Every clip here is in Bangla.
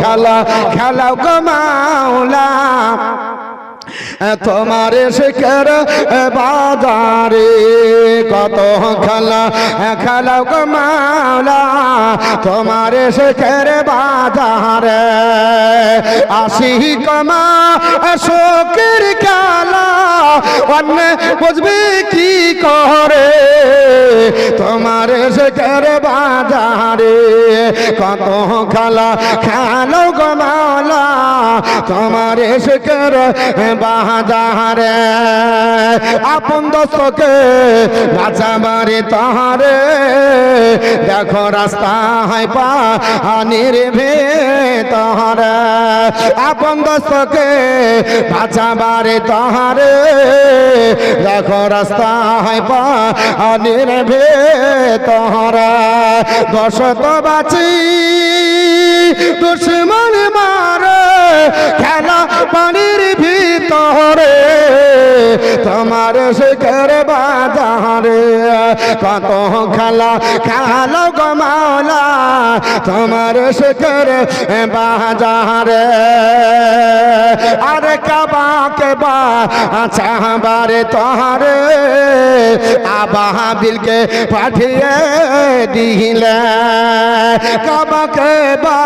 খেলা খেলাও গো মাওলা। তোমার শেখের বাজারে কত খেলা, খেলাও গো মাওলা। তোমার শেখের বাজারে আসি কমা শোকের খেলা। অন্য বুঝবি কি করে? তোমার শেখের বাজারে কত খেলা খেলো গো মাওলা। তোমার শেখের বাজারে আপন দোস্তকে বাঁচাবারে তাহারে। দেখো রাস্তা হয় পানির ভে তাহারে আপন দোস্তকে বাঁচাবারে তাহারে। দেখো রাস্তা হয় পানির ভে তাহারা দশ তো বাঁচি দুশ্মন মারে, খেলা পানির ভিতরে তোমার শেখের বাজারে। কত খেলা খেলা গমালা তোমার শেখের বাজারে। আরে কাবা কে বা চাহবারে তোহারে আবাহা বিলকে পাঠিয়ে দিলে। কাবাকে বা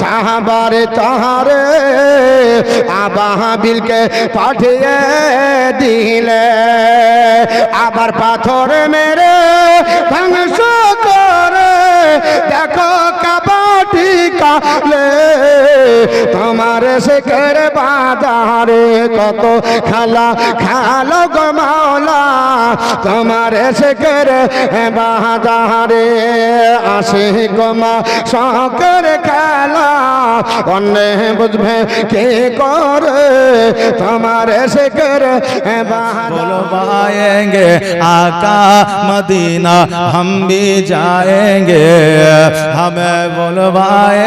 চাহবারে তোহারে আবাহা বিলকে পাঠিয়ে দিলে। আবার পাথর মেরে ধ্বংস করে। দেখো কাবাটি কালে তোমার শেখের বাজারে কত খালা খালো গো মাওলা তোমার শেখের বাজারে আসে গমা শখের খেলা অন্য বুঝবে কে করে তোমার শেখের বাজারে बुलवाएंगे आका मदीना हम भी जाएंगे हमें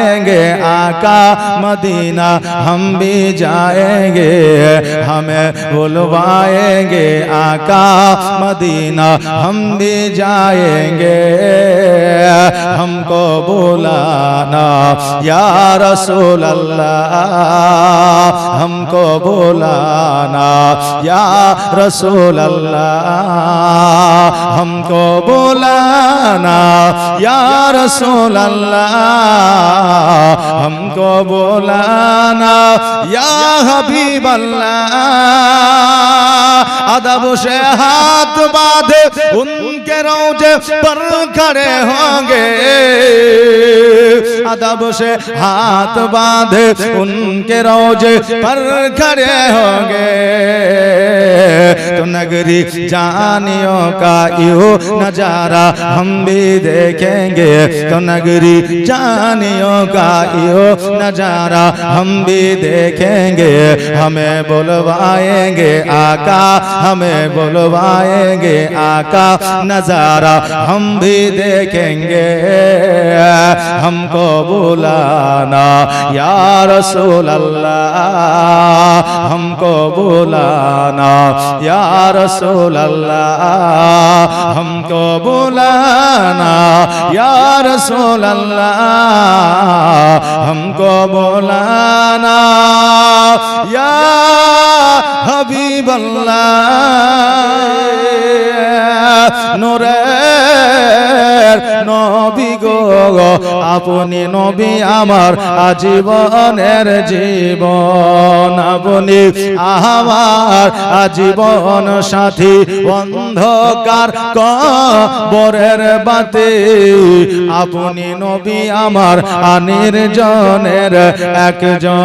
बुलवाएँगे आका मदीना, हम भी जाएँगे, हमें बुलवाएँगे आका मदीना, हम भी जाएँगे, हमको बुलाना, या रसूल अल्लाह हमको बुलाना, या रसूल अल्लाह हमको बुलाना, या रसूल अल्लाह हमको बुलाना, या हबीब अल्लाह अदब से हाथ बांधे, उनके रोज़े पर खड़े होंगे। अदब से हाथ बांधे, उनके रोज़े पर खड़े होंगे। नगरी जानियों का यो नज़ारा हम भी देखेंगे। तो नगरी जानियों का यो नज़ारा हम भी देखेंगे। हमें बुलवाएँगे आका, हमें बुलवाएँगे आका, नज़ारा हम भी देखेंगे। हमको बुलाना यार अल्लाह हमको बुलाना رسول اللہ ہم کو بلانا یا رسول اللہ ہم کو بلانا یا حبیب اللہ نور নবী গো, আপনি নবী আমার আজীবনের জীবন। আপনি আমার আজীবন সাথী, অন্ধকার কবরের বাতে। আপনি নবী আমার আনির জনের একজন।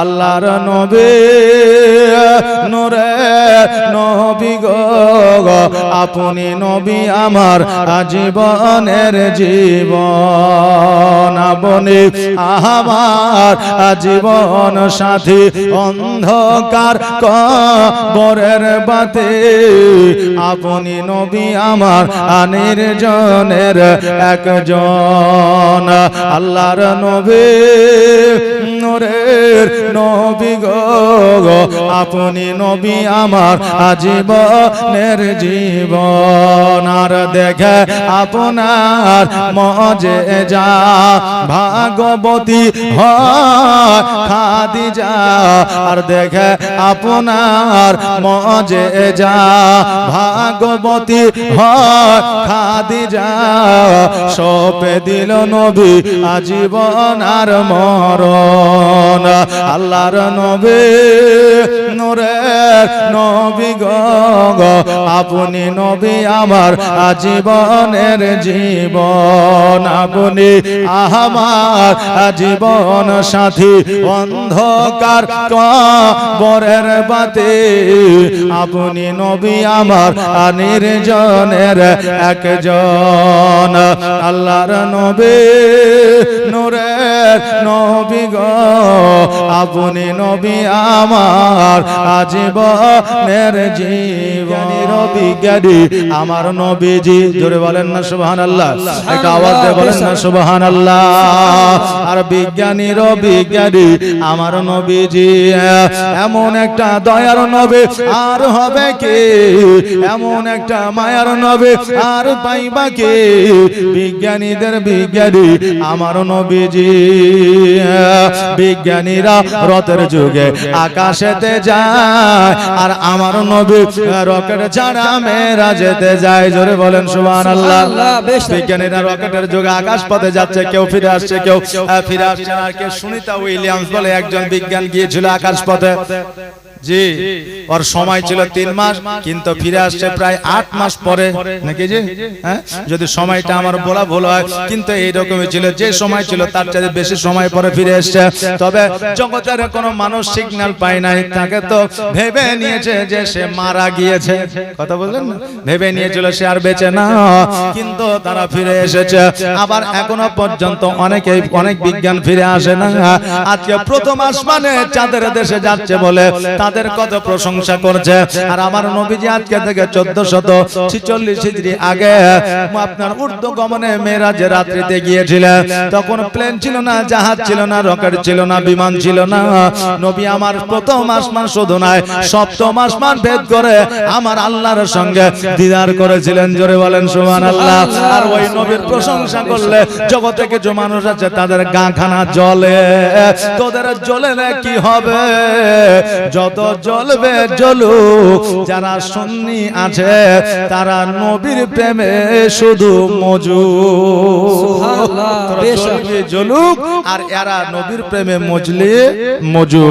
আল্লাহর নবী নূরে নবী গো, আপনি নবী আমার আজীবনের জীবন। আপনি আমার আজীবন সাথী। অন্ধকার কবরের বাতে। আপনি নবী আমার আনির জনের একজন। আল্লাহর নবী, নূরের নবী গো। আপনি নবী আমার আজীবনের জীবন। আর দেখে আপনার মজে যা ভাগবতী হয়, খাদিজা। আর দেখে আপনার মজে যা ভাগবতী হয়, খাদিজা। সপে দিল নবী আজীবন আর মরণ। আল্লাহর নবী নূরের নবী গো আপনি নবী আমার আজীবনের জীবন আপনি আমার জীবন সাথী অন্ধকার বরের বাতে। আপনি নবী আমার নির্জনের একজন। আল্লাহর নবী নূরের নবী গ। আপনি নবী আমার আজীবনের জীবনী। রবি জ্ঞানী। আমার নবীজি জোরে বলেন না সুবহানাল্লাহ। একটা আওয়াজ দিয়ে বলেন না সুবহান আল্লাহ আর বিজ্ঞানী বিজ্ঞানী আমার নবীজি এমন একটা দয়ার নবে আর হবে কে? এমন একটা মায়ার নবে আর পাইবা কে? বিজ্ঞানীদের বিজ্ঞানী আমার নবীজি বিজ্ঞানীরা রথের যুগে আকাশেতে যায় আর আমার নবী রকেট ছাড়া মেয়েরা যেতে যায়। জোরে বলেন সুবহান আল্লাহ বিজ্ঞানীরা রকেটের যুগে আকাশ পথে যাচ্ছে কেউ ফিরে আসছে কেউ আহ, ফিরে আসছে না। আর কেউ সুনিতা উইলিয়ামস বলে একজন বিজ্ঞান গিয়েছিল আকাশ পথে জি। ওর সময় ছিল তিন মাস কিন্তু ফিরে আসছে প্রায় আট মাস পরে। নাকি জি? হ্যাঁ? যদি সময়টা আমার বলা ভুল হয় কিন্তু এইরকমই ছিল যে সময় ছিল তার চাইতে বেশি সময় পরে ফিরে এসছে। তবে জগতের কোনো মানুষ সিগন্যাল পায় নাই তাকে তো ভেবে নিয়েছে যে সে মারা গিয়েছে। কথা বললেন? না ভেবে নিয়েছিল সে আর বেঁচে না কিন্তু তারা ফিরে এসেছে। আবার এখনও পর্যন্ত অনেকে অনেক বিজ্ঞান ফিরে আসে না। আজকে প্রথম আসমানে চাঁদের দেশে যাচ্ছে বলে তাদের কত প্রশংসা করছে। আর আমার নবীজি আজকে থেকে চোদ্দ শত ছিচল্লিশ আগে আপনার উর্দু গমনে মেয়েরাজে রাত্রিতে গিয়েছিলেন। তখন প্লেন ছিল না, জাহাজ ছিল না রকেট ছিল না, বিমান ছিল না। নবী আমার প্রথম আসমান শুধু নয় সপ্তম আসমান ভেদ করে আমার আল্লাহর সঙ্গে দিদার করেছিলেন। জোরে বলেন সুবহান আল্লাহ আর ওই নবীর প্রশংসা করলে জগতে কিছু মানুষ আছে, তাদের গা খানা জ্বলে। তোদের জ্বলে না কি হবে? যত জ্বলবে জ্বলুক যারা সুন্নি আছে তারা নবীর প্রেমে শুধু মজু। জ্বলুক আর এরা নবীর প্রেমে মজলে মজু।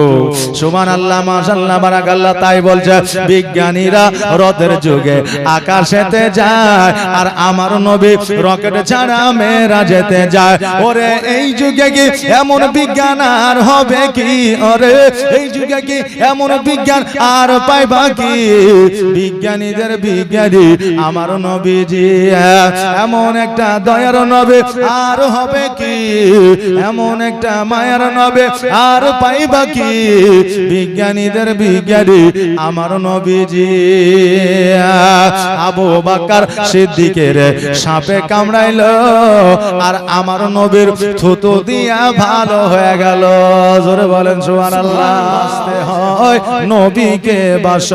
সুমান আল্লাহ মাশাল্লাহ বারাকাল্লাহ তাই বলছে বিজ্ঞানীরা রথের যুগে আকাশেতে যায় আর আমার নবী রকেট ছাড়া মেয়েরা যেতে যায়। ওরে এই যুগে কি এমন বিজ্ঞান আর হবে কি? ওরে এই যুগে কি এমন বিজ্ঞান আর পাইবা কি বিজ্ঞানীদের বিজ্ঞানী আমার নবীজি। এমন একটা দয়ার নবে আর হবে কি? এমন একটা মায়ার নবে আর পাইবা কি বিজ্ঞানীদের বিজ্ঞানী আমার নবীজি। আবু বাকার সিদ্দিকের সাপে কামড়াইলো আর আমার নবীর থুতু দিয়া ভালো হয়ে গেল। জোরে বলেন, সুবহানাল্লাহ। আসতে হয়। নবীকে বাস।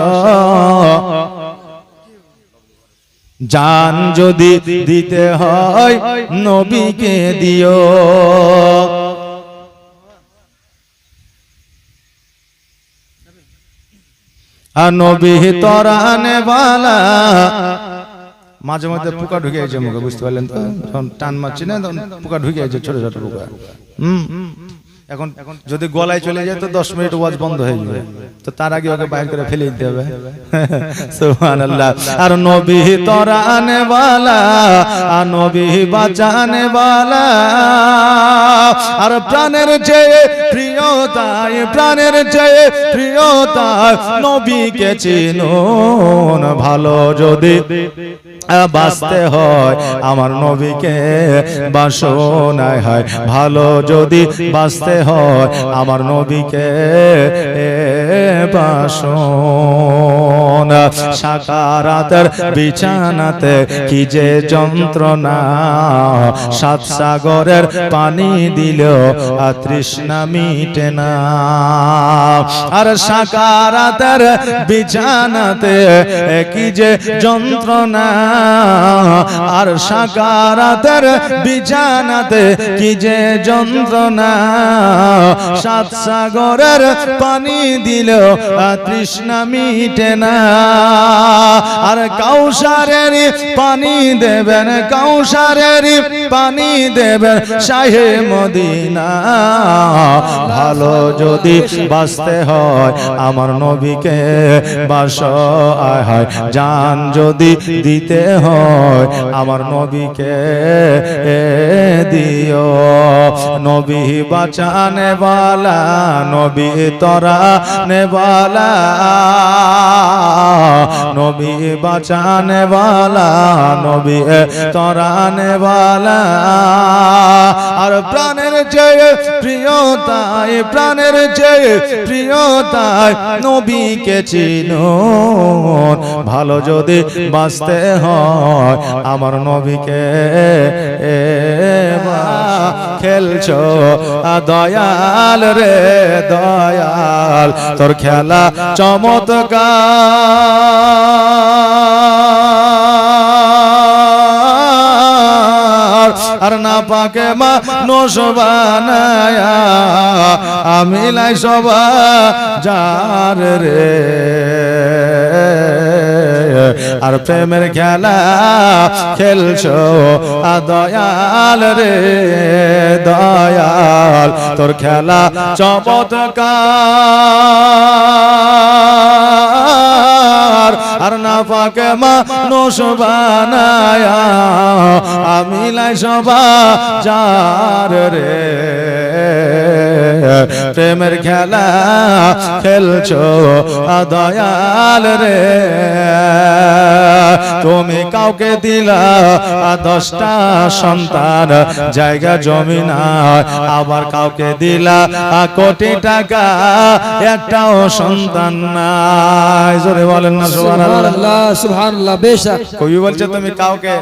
জান যদি দিতে হয় নবীকে দিও। আর নবী তরানে বালা। মাঝে মাঝে পোকা ঢুকে গেছে মুখে বুঝতে পারলেন তো? যখন টান মারছি না তখন পোকা ঢুকে গেছে ছোট ছোট পোকা। হুম। এখন যদি গলায় চলে যায় তো দশ মিনিট ওয়াজ বন্ধ হয়ে যাবে। তো তার আগে ওকে বাইর করে ফেলে দিতে হবে। সুবহানাল্লাহ। আর নবী তরানে বালা আর নবী বাঁচানে বালা আর প্রাণের চেয়ে প্রিয়তায় প্রাণের চেয়ে প্রিয়তায় নবীকে চিনুন। ভালো যদি বাঁচতে হয় আমার নবীকে বাসনায় হয়। ভালো যদি বাঁচতে হয়। আমার নবীকে বাসন। সাকারাতের বিছানাতে কি যে যন্ত্রণা। সাত সাগরের পানি দিল তৃষ্ণা মিটে না। আর সাকারাতের বিছানাতে কি যে যন্ত্রণা। আর সাকারাতের বিছানাতে কি যে যন্ত্রণা। সাত সাগরের পানি দিল তৃষ্ণা মিটে না। আর কাউসারের পানি দেবেন, কাউসারের পানি দেবেন শাহে মদিনা। ভালো যদি বাঁচতে হয়, আমার নবীকে বাস হয়। জান যদি দিতে হয়, আমার নবীকে দিও। নবী বাঁচানে বালা, নবী তরা নেবালা নবী বাঁচানে বালা নবী তরানে বালা। আর প্রাণের চেয়ে প্রিয়তায় প্রাণের চেয়ে প্রিয়তায় নবীকে চিনুন। ভালো যদি বাঁচতে হয়, আমার নবীকে খেলছ। দয়াল রে দয়াল, তোর খেলা চমৎকার। আর না পাকে মা নোসবানায়া। আমি লাই সবা যার রে। আর প্রেমের খেলা খেলছো দয়াল রে, দয়াল। তোর খেলা চমৎকার। আর না পাকে মা নোসবানায়া আমি লাই সবা যার রে। প্রেমের খেলা খেলছো দয়াল রে। তুমি কাউকে দিলা দশটা সন্তান জায়গা জমি না আবার কাউকে দিলা কোটি টাকা একটাও সন্তান নাই। জোরে বলেন না সুবহানাল্লাহ। সুবহানাল্লাহ সুবহানাল্লাহ কবি বলছে তুমি কাউকে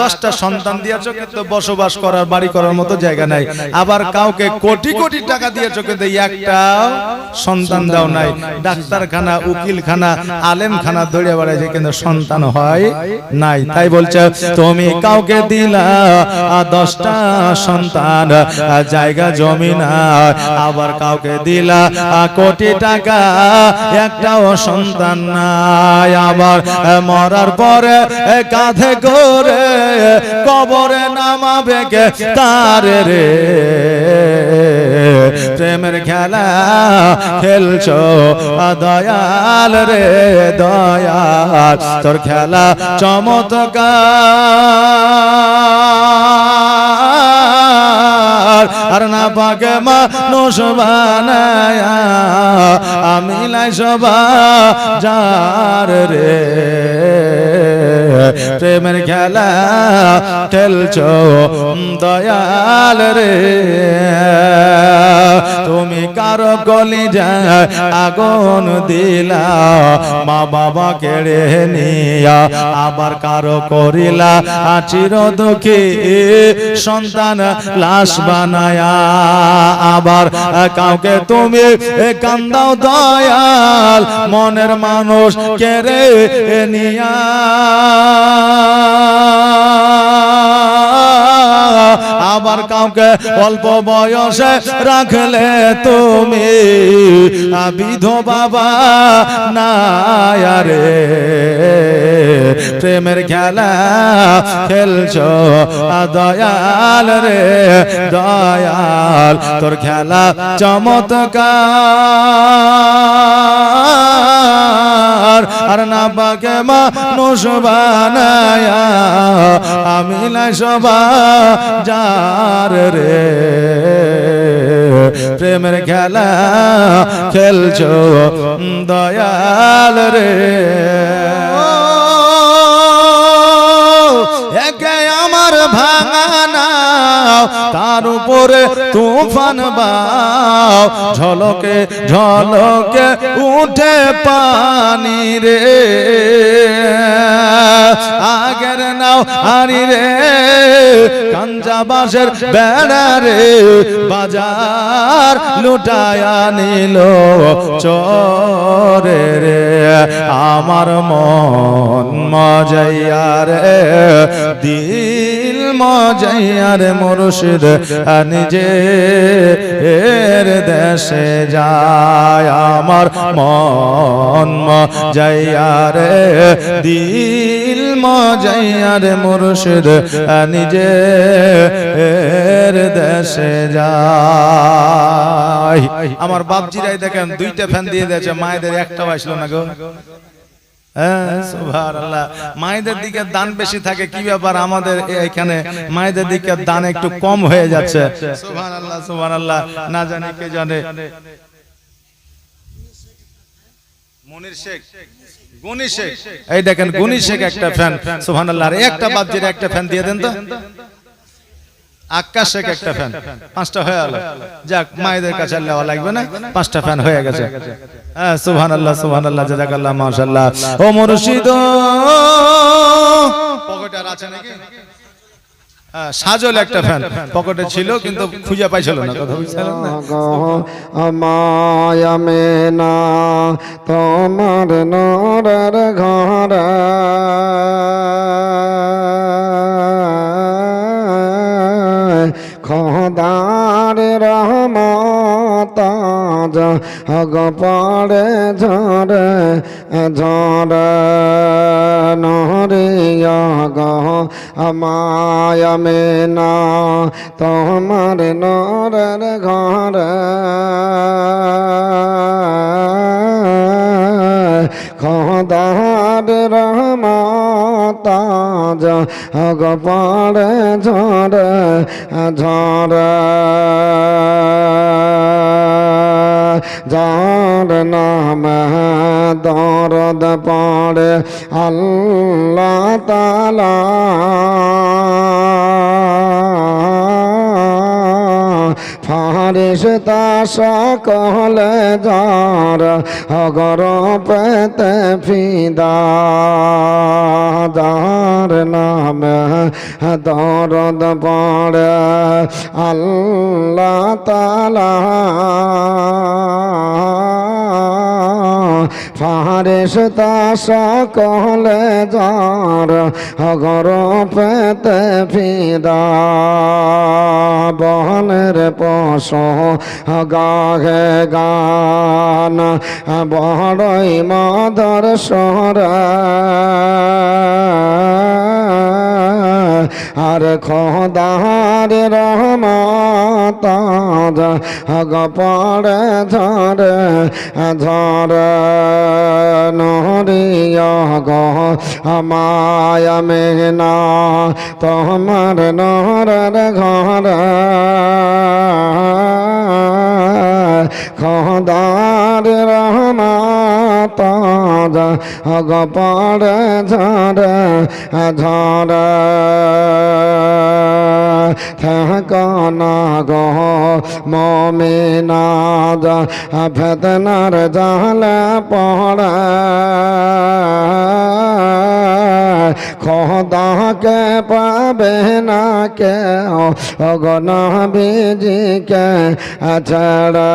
দশটা সন্তান দিয়েছ কিন্তু বসবাস করার বাড়ি করার মতো জায়গা নাই। আবার কাউকে কোটি কোটি টাকা দিয়েছ কিন্তু একটা সন্তান দাও নাই। ডাক্তারখানা উকিলখানা আলেমখানা দৌড়ে বেড়াইছে কিন্তু সন্তান হয় নাই। তাই বলছে, তুমি কাউকে দিলা দশটা সন্তান জায়গা, জমি না আবার কাউকে দিলা কোটি টাকা, একটাও সন্তান নাই। আবার মরার পরে কাঁধে কবরে নামাবে কে তার রে। প্রেমের খেলা খেলছো দয়াল রে, দয়াল। তোর খেলা চমৎকার। আর না পাকে মানুষ বানায়া, আমি লাই সবা যার রে। প্রেমের খেলা খেলছো দয়াল রে। তুমি কারও গলি যায় আগুন দিলা? মা বাবা কেড়ে নিয়া আবার কারও করিলা? আচির দুঃখী সন্তান লাশ বানায়া। আবার কাউকে তুমি কান্দাও দয়াল, মনের মানুষ কেড়ে নিয়া। আবার কাউকে অল্প বয়সে রাখলে তুমি? বিধবা বাবা না রে প্রেমের খেলা খেলছ? দয়াল রে, দয়াল, তোর খেলা চমৎকার। আর না পাকে মানুষ বানায়া আমি না সবা যার রে। প্রেমের খেলা খেলছো দয়াল রে। একে আমার ভাঙানা, তার উপরে তুফান বাও, ঝলকে ঝলকে উঠে পানি রে। আগের নাও আরি রে কাঞ্জা বাঁশের বেড়া রে, বাজার লুটায়া নিল চরে রে। আমার মন মজাইয়া রে দিল মজাইয়া রে মুর্শিদ নিজে এর দেশে যায় আমার মন মজাইয়া রে দিল মজাইয়া রে মুর্শিদ নিজে এর দেশে যায় আমার বাপজিরাই দেখেন, দুইটা ফ্যান দিয়ে দিয়েছে, মায়েদের একটা আসলো না গো। মায়েদের দিকে দান বেশি থাকে কি ব্যাপার আমাদের এখানে? মায়েদের দিকে দান একটু কম হয়ে যাচ্ছে। না জানি কে জানে। মনির শেখ গুনি শেখ। এই দেখেন গুনি শেখ একটা ফ্যান আর একটা বাপজির একটা ফ্যান দিয়ে দেন তো। আকাশ একটা ফ্যান পাঁচটা হয়ে গেল যাক মায়েদের কাছে নেওয়া লাগবে না। পাঁচটা ফ্যান হয়ে গেছে। হ্যাঁ সুবহান আল্লাহ সুবহান আল্লাহ জাজাকাল্লাহ মাশাআল্লাহ। ও মুর্শিদ। পকেটে আর আছে নাকি? হ্যাঁ, সাজল একটা ফ্যান পকেটে ছিল কিন্তু খুঁজে পাইছিল না কথা না? তোমার নরের ঘর। হগ পড়ে ঝরে ঝরে নহরিয়া গহ মায়া মেনা তোমার নরের ঘর। খোদার রহমত হগ পড়ে ঝরে ঝরে। যার নাম দরদ পড়ে আল্লাহ তালা ফারিস সকল যার অগর পেতে ফিদা যার নাম দরদ পড়ে আল্লাহ তালা ফারিস সুতা কহলে যার অগর পেতে ফিদা। বহনের পশ গাহে গান বড়ই মাদর সর। আর খোদার রহমত হগ পড়ে ঝরে ঝরে নহরিয়া গহ মায়া মেনা, তোমার নহরের ঘর। খোদার রহমত হগ পড়ে ঝরে ঝরে থাকনা গহ মমিনাদ ফেতনার জাল পড়ে। খোদাকে পাবে না কে অগনা বিজিকে ছাড়া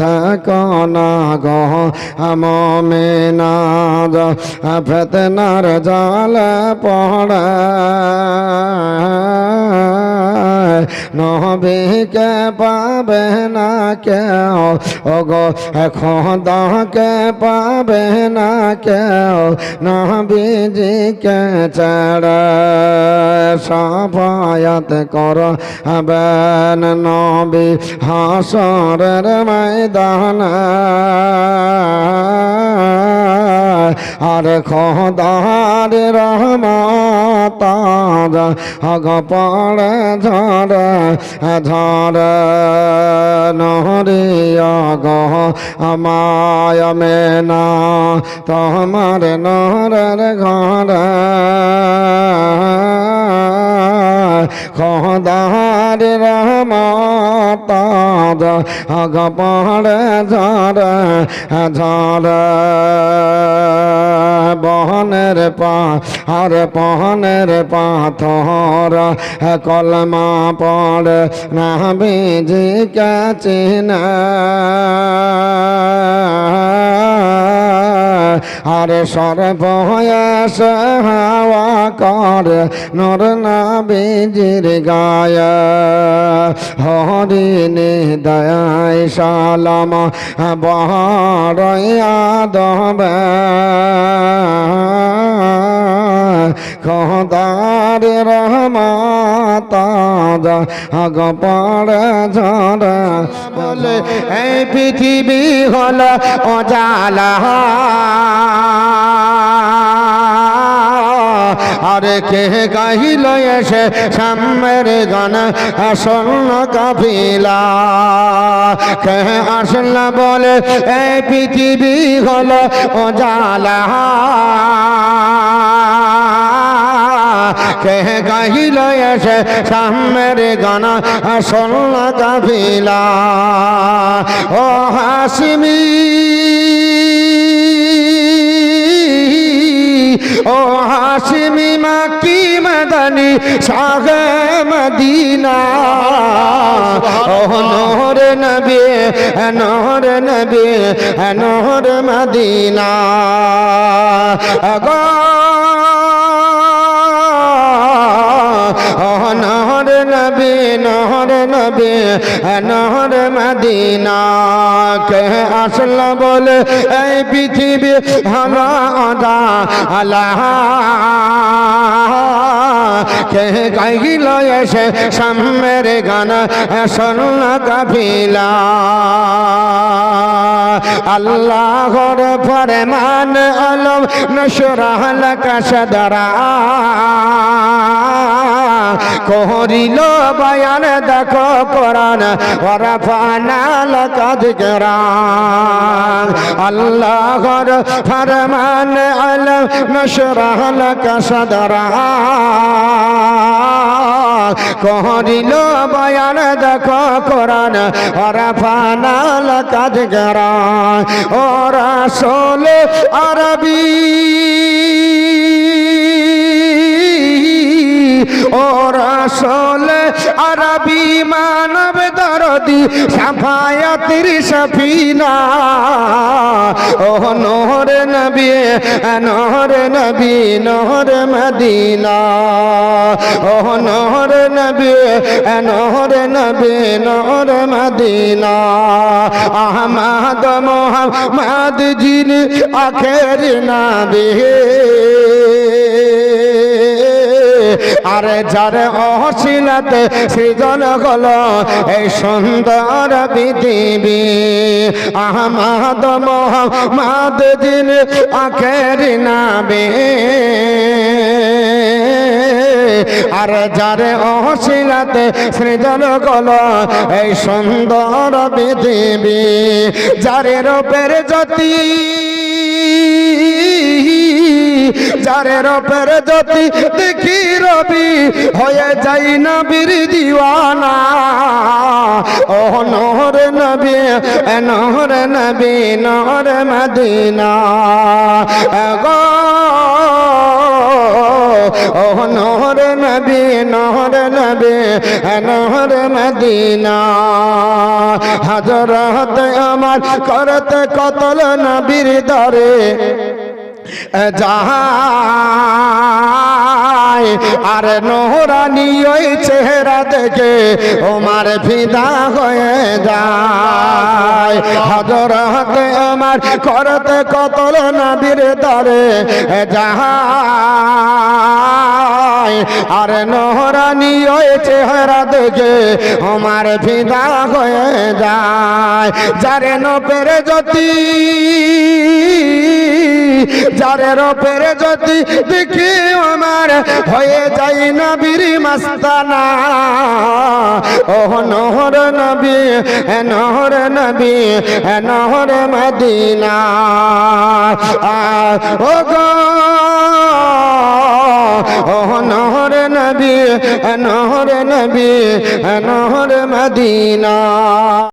থাকনা গহ মমিনাদ ফেতনার জাল পড়ে। নহবিকে পাবে না কেউ? ওগো, খোদাকে পাবে না কেউ? নহবিজিকে ছাড়া সাফায়াত কর হবেন নবী হাসরের ময়দান। আর খোদার রহমত হগ পড়ে ঝরে ঝরে নহরিয়া গহ আমায় মেনা তোমার নহরের ঘর। খোদার রহমত, আগ পড়ে ঝরে ঝরে বহনের পা আর বহনের পাথর, কলমা পড় না বেজি কাছে না আর সর্বয়াস হাওয়া কর নর না বেজির গায়। হরিণী দয়াই সালাম, বহরয়া দবে। খদার রহমাত আগ পড়ে ঝড় বলে, এই পৃথিবী হল অজালা। আরে কে গাহিল এসে সামের গান? স্বর্ণ কাফিলা কে আসল বলে এই পৃথিবী হল অজালা। কে গাহিল এসে সামের গান? স্বর্ণ কাফিলা ও হাসিমি ও হাসিমি মাকি মদনি সাগে মদিনা। ও নোর নবী নোর নবী নোর মদিনা। গো নহর নবী, নহর নবী, নহর মদিনা। কে আসল বলে, এই পৃথিবী হামাদা আল্লাহ কে গাইল এসে সামের গান শোন কাফিলা আল্লাহর ফরমান আলম নশরাহ লাকা সদরা। কহরিল বয়ান দেখো কোরআন ওরা ফানাল কাজ করান আল্লাহর ফরমান আলম নশরাহ লাকা কহরিল বয়ান দেখো কোরআন, ওরা ফানাল কাজ করান ওরা সোলে আরবি। ওরা সোল আরবি মানব দরদি সাফায়াতির সফিনা ও নোহর নবী নোহর নবী নোহর মদিনা। ও নোহর নবী নোহর নবী নোহর মদিনা। আহমদ মোহাম্মদ জিন আখের নাবি। আরে যারে অশিলাতে সৃজন হল, এই সুন্দর পৃথিবী। আহমাদ মোহাম্মদ দিন আখের নাবে আর যারে অশিলাতে সৃজন হল, এই সুন্দর পৃথিবী, যারে রূপের জ্যোতি। যারে রপের জ্যোতি দেখি রবি, হয়ে যাই নবীর দিওয়ানা। ও নহর নবী নহর নবী নহর মদিনা। গো, ও নহর নবী নহর নবী নহর মদিনা। হজরত আমার করতে কতল নবীর দরে। যাহাই আর নোহরানি ওই চেহারা দেখে ওমার ফিদা হয়ে যায়। হাজর হাতে আমার করতে কতল নবীর দরে যাহাই আর নোহরানি ওই চেহারা দেখে আমার ফিদা হয়ে যায়। যারে নপের জ্যোতি জারের ওপরে যদি দেখি আমার, হয়ে যাই না বিরি মাস্তানা। ওহ, নহর নবী নহর নবী নহর মদিনা। ও গো ওহ, নহর নবী নহর নবী নহর মদিনা।